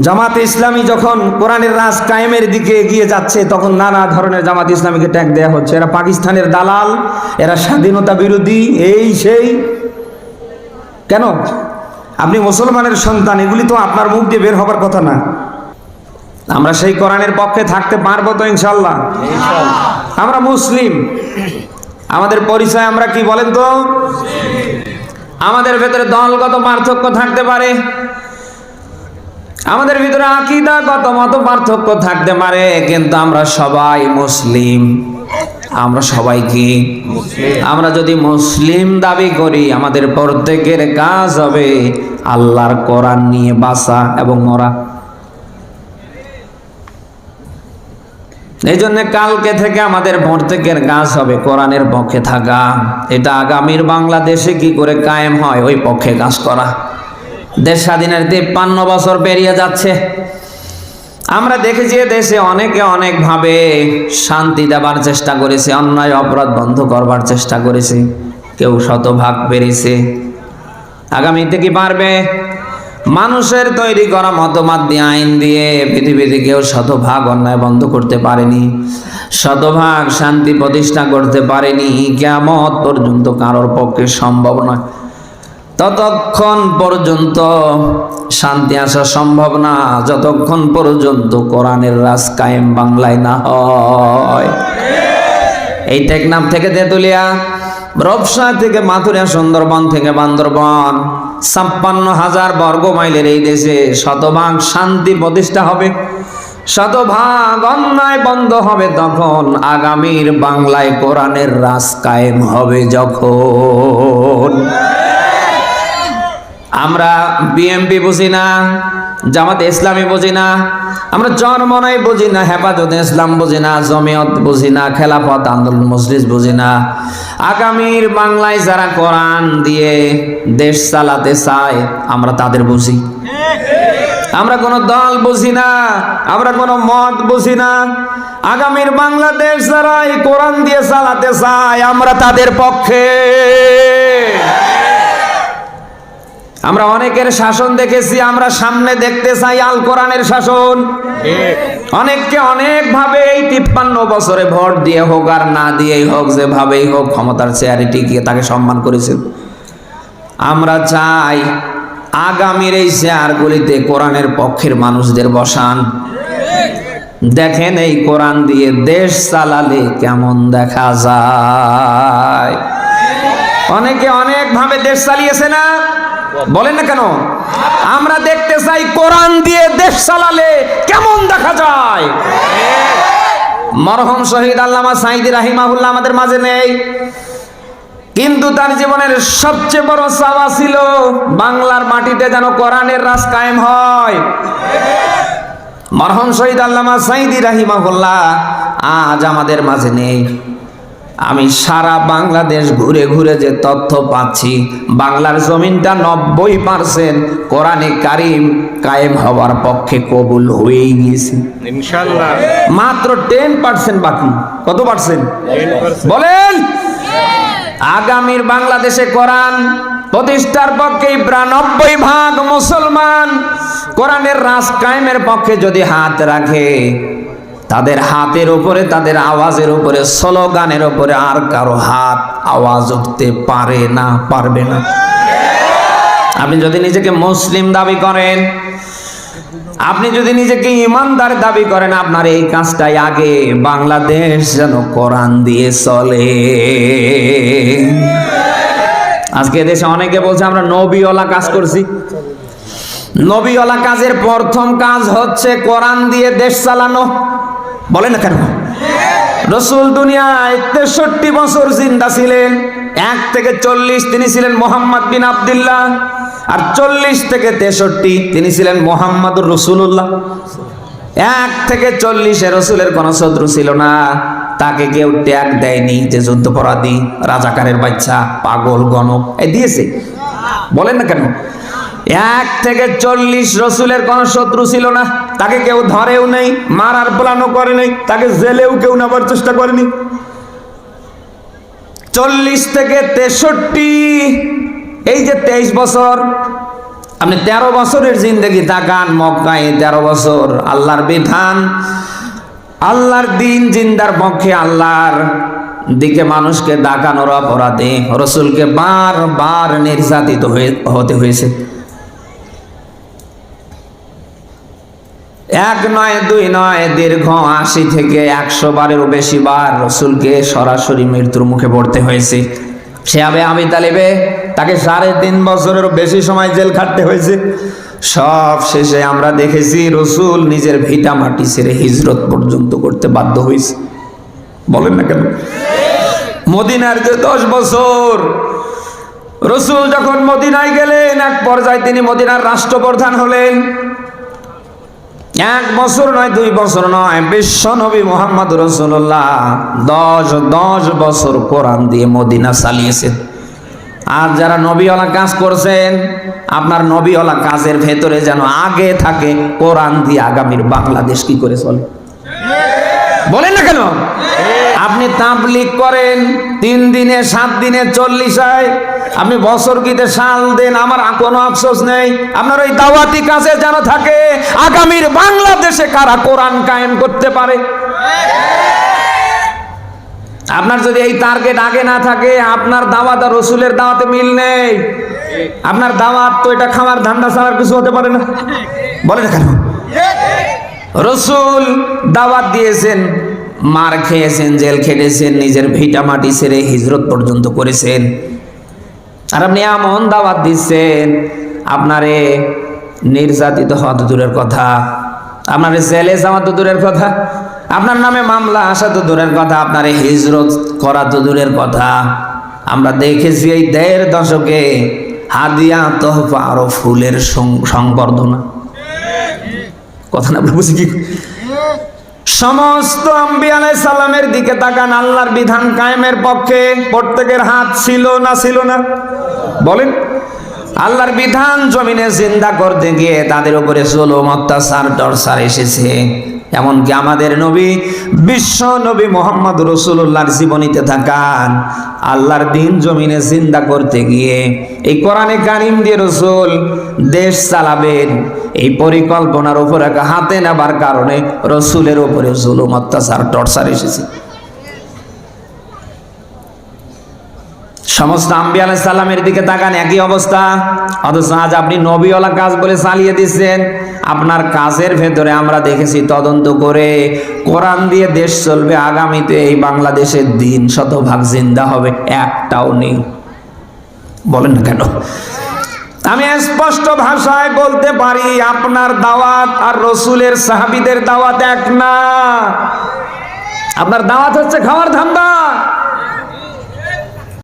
জামাতে ইসলামী যখন কোরআনের রাজ কায়েমের দিকে এগিয়ে যাচ্ছে তখন নানা ধরনের জামাত ইসলামীকে ট্যাগ দেওয়া হচ্ছে। এরা পাকিস্তানের দালাল এরা স্বাধীনতা বিরোধী এই সেই। কেন? আপনি মুসলমানের সন্তান এগুলি তো আপনার মুখ দিয়ে বের হবার কথা না। আমরা সেই কোরআনের পক্ষে থাকতে পারব তো ইনশাল্লাহ আমরা মুসলিম। আমাদের পরিচয় আমরা কি বলেন তো? আমাদের ভেতরে দলগত পার্থক্য থাকতে পারে। আমাদের ভিতরে আকিদাগত মত পার্থক্য থাকতে পারে কিন্তু আমরা সবাই মুসলিম। আমরা সবাই কি? আমরা যদি মুসলিম দাবি করি আমাদের প্রত্যেকের কাজ হবে আল্লাহর কোরআন নিয়ে বাসা এবং মরা। এই জন্য কালকে থেকে আমাদের প্রত্যেকের কাজ হবে কোরআনের পক্ষে থাকা। এটা আগামীর বাংলাদেশে কি করে কায়েম হয় ওই পক্ষে কাজ করা। দেশ স্বাধীনের তিপ্পান্ন বছর পেরিয়ে যাচ্ছে। আমরা দেখেছি দেশে অনেকে অনেকভাবে শান্তি দেবার চেষ্টা করেছে, অন্যায় অপরাধ বন্ধ করবার চেষ্টা করেছে, কেউ শতভাগ পেরেছে। আগামীতে কি পারবে? মানুষের তৈরি করা মতবাদ দিয়ে, আইন দিয়ে পৃথিবীতে কেউ শতভাগ অন্যায় বন্ধ করতে পারেনি, শতভাগ শান্তি প্রতিষ্ঠা করতে পারেনি কেমত পর্যন্ত কারোর পক্ষে সম্ভব নয়। ততক্ষণ পর্যন্ত শান্তি আসা সম্ভব না। যতক্ষণ পর্যন্ত কোরআনের রাজ কায়েম বাংলায় না হয়। এই টেকনাফ থেকে তেতুলিয়া রবসা থেকে মাথুরিয়া, সুন্দরবন থেকে বান্দরবন, ছাপ্পান্ন হাজার বর্গ মাইলের এই দেশে শতভাগ শান্তি প্রতিষ্ঠা হবে। শতভাগ অন্যায় বন্ধ হবে তখন আগামীর বাংলায় কোরআনের রাজ কায়েম হবে যখন। আমরা বিএমপি বুঝি না, জামাত ইসলামী বুঝি না, আমরা জন্মনাই বুঝি না, হেফাজত ইসলাম বুঝি না, জমিয়ত বুঝি না, খেলাফত আন্দোলন মসজিদ বুঝি না। আগামীর বাংলায় যারা কোরআন দিয়ে দেশ চালাতে চায়, আমরা তাদের বুঝি। আমরা কোনো দল বুঝি না, আমরা কোনো মত বুঝি না। আগামীর বাংলাদেশ যারা এই কোরআন দিয়ে চালাতে চায়, আমরা তাদের পক্ষে। আমরা অনেকের শাসন দেখেছি, আমরা সামনে দেখতে চাই আল কোরআনের শাসন। অনেককে অনেক ভাবে এই তিপ্পান্ন বছরে ভোট দিয়ে হোক আর না দিয়েই হোক, যেভাবেই হোক ক্ষমতার চেয়ারে টিকিয়ে তাকে সম্মান করেছেন। আমরা চাই আগামীর এই চেয়ারগুলিতে কোরআনের পক্ষের মানুষদের বসান। দেখেন এই কোরআন দিয়ে দেশ চালালে কেমন দেখা যায়। অনেকে অনেক ভাবে দেশ চালিয়েছে না? বলেন না কেন? আমরা দেখতে চাই কোরআন দিয়ে দেশ চালালে কেমন দেখা যায়? মরহম শহীদ আল্লামা সাইদি রাহিমাহুল্লাহ আমাদের মাঝে নেই। কিন্তু তার জীবনের সবচেয়ে বড় চাওয়া ছিল বাংলার মাটিতে যেন কোরআনের রাজ কায়েম হয়। মরহম শহীদ আল্লামা সাইদি রাহিমাহুল্লাহ আজ আমাদের মাঝে নেই। আমি সারা বাংলাদেশ ঘুরে ঘুরে যে তথ্য পাচ্ছি বাংলার জমিনটা নব্বই পার্সেন্ট কোরআনে কারিম কায়েম হওয়ার পক্ষে কবুল হয়েই গিয়েছে। মাত্র টেন পার্সেন্ট বাকি। কত পার্সেন্ট বলেন! আগামীর বাংলাদেশে কোরআন প্রতিষ্ঠার পক্ষে নব্বই ভাগ মুসলমান কোরআনের রাজ কায়েমের পক্ষে যদি হাত রাখে তাদের হাতের উপরে, তাদের আওয়াজের উপরে, স্লোগানের উপরে আর কারও হাত আওয়াজ উঠতে পারে না, পারবে না। আপনি যদি নিজেকে মুসলিম দাবি করেন, আপনি যদি নিজেকে ইমানদার দাবি করেন, আপনার এই কাজটাই আগে বাংলাদেশ যেন কোরআন দিয়ে চলে। আজকে দেশে অনেকে বলছে, আমরা নবীওয়ালা কাজ করছি। নবীওয়ালা কাজের প্রথম কাজ হচ্ছে কোরআন দিয়ে দেশ চালানো। বলে না কেন? রসুল দুনিয়ায় তেষট্টি বছর জিন্দা ছিলেন, এক থেকে চল্লিশ তিনি ছিলেন মোহাম্মদ বিন আবদুল্লাহ, আর চল্লিশ থেকে তেষট্টি তিনি ছিলেন মোহাম্মদুর রসুল্লাহ এক থেকে চল্লিশে রসুলের কোন শত্রু ছিল না, তাকে কেউ ট্যাগ দেয়নি যে যুদ্ধপরাধী, রাজাকারের বাচ্চা, পাগল, গণক এ দিয়েছে। বলেন না কেন? এক থেকে চল্লিশ রসুলের কোন শত্রু ছিল না। তাকে কেউ ধরেও নেই, মারার প্ল্যানও করে নেই, তাকে জেলেও কেউ নেবার চেষ্টা করেনি। চল্লিশ থেকে তেষট্টি, এই যে তেইশ বছর, আপনি তেরো বছরের জিন্দগি তাকান, মক্কায় তেরো বছর, আল্লাহর বিধান। আল্লাহর দিন জিন্দার পক্ষে আল্লাহর দিকে মানুষকে ডাকানোর অপরাধে রসুলকে বার বার নির্যাতিত হতে হয়েছে। এক নয়, দুই নয়, দীর্ঘ আশি থেকে একশো বারেরও বেশি বার রসুলকে সরাসরি মৃত্যুর মুখে পড়তে হয়েছে। সে আবে আমি তালিবে, তাকে সাড়ে তিন বছরেরও বেশি সময় জেল খাটতে হয়েছে। সব শেষে আমরা দেখেছি রসুল নিজের ভিটা মাটি ছেড়ে হিজরত পর্যন্ত করতে বাধ্য হয়েছে। বলেন না কেন? মদিনার যে দশ বছর, রসুল যখন মদিনায় গেলেন, এক পর্যায়ে তিনি মদিনার রাষ্ট্রপ্রধান হলেন। এক বছর নয়, দুই বছর নয়, বিশ্ব নবী মোহাম্মদ রসুল্লাহ দশ দশ বছর কোরআন দিয়ে মদিনা চালিয়েছেন। আর যারা নবীওয়ালা কাজ করছেন, আপনার নবীওয়ালা কাজের ভেতরে যেন আগে থাকে কোরআন দিয়ে আগামীর বাংলাদেশ কি করে চলে। বলেন না কেন? আপনি তাবলিক করেন, তিন দিনে, সাত দিনে চল্লিশায় আপনি বছর গীতে সাল দেন, আমার কোনো আফসোস নেই। আপনার ওই দাওয়াতি কাজে যেন থাকে, আগামীর বাংলাদেশে কারা কোরআন কায়েম করতে পারে? আপনার যদি এই টার্গেট আগে না থাকে, আপনার দাওয়াত আর রসুলের দাওয়াতে মিল নেই। আপনার দাওয়াত তো এটা খাওয়ার ধান্দা ছাড়ার কিছু হতে পারে না। বলে না কেন? রসুল দাওয়াত দিয়েছেন, মার খেয়েছেন, জেল খেটেছেন, নিজের ভিটা মাটি ছেড়ে হিজরত পর্যন্ত করেছেন। আর আপনি এমন দাওয়াত দিচ্ছেন, আপনারে নির্যাতিত হওয়া তো দূরের কথা, আপনার জেলে যাওয়া তো দূরের কথা, আপনার নামে মামলা আসা তো দূরের কথা, আপনার হিজরত করা তো দূরের কথা। আমরা দেখেছি এই দেড় দশকে হাদিয়া, তোহফা আরও ফুলের সংবর্ধনা। কথা না বুঝি কি? সমস্ত আম্বি আলাই সালামের দিকে তাকান, আল্লাহর বিধান কায়েমের পক্ষে প্রত্যেকের হাত ছিল না ছিল না? বলেন। আল্লাহর বিধান জমিনে জিন্দা করতে গিয়ে তাদের উপরে জুলুম, অত্যাচার, টর্চার এসেছে। এমনকি আমাদের নবী, বিশ্ব নবী মোহাম্মদ রসুল্লাহর জীবনীতে থাকান আল্লাহর দিন জমিনে জিন্দা করতে গিয়ে এই কোরআনে কারিম দিয়ে রসুল দেশ চালাবেন। এই পরিকল্পনার উপর এক হাতে নেবার কারণে রসুলের উপরে জুলুম, অত্যাচার, টর্চার এসেছে। সমস্ত আম্বি আলাহ সাল্লামের দিকে তাকান, একই অবস্থা। অথচ আজ আপনি নবীওয়ালা কাজ বলে চালিয়ে দিচ্ছেন। আপনার কাজের ভেতরে আমরা দেখেছি তদন্ত করে কোরআন দিয়ে দেশ চলবে, আগামীতে এই বাংলাদেশের দিন শতভাগ জিন্দা হবে, একটাও নেই। বলেন না কেন? আমি স্পষ্ট ভাষায় বলতে পারি, আপনার দাওয়াত আর রসুলের সাহাবিদের দাওয়াত এক না। আপনার দাওয়াত হচ্ছে খাওয়ার ধান্দা।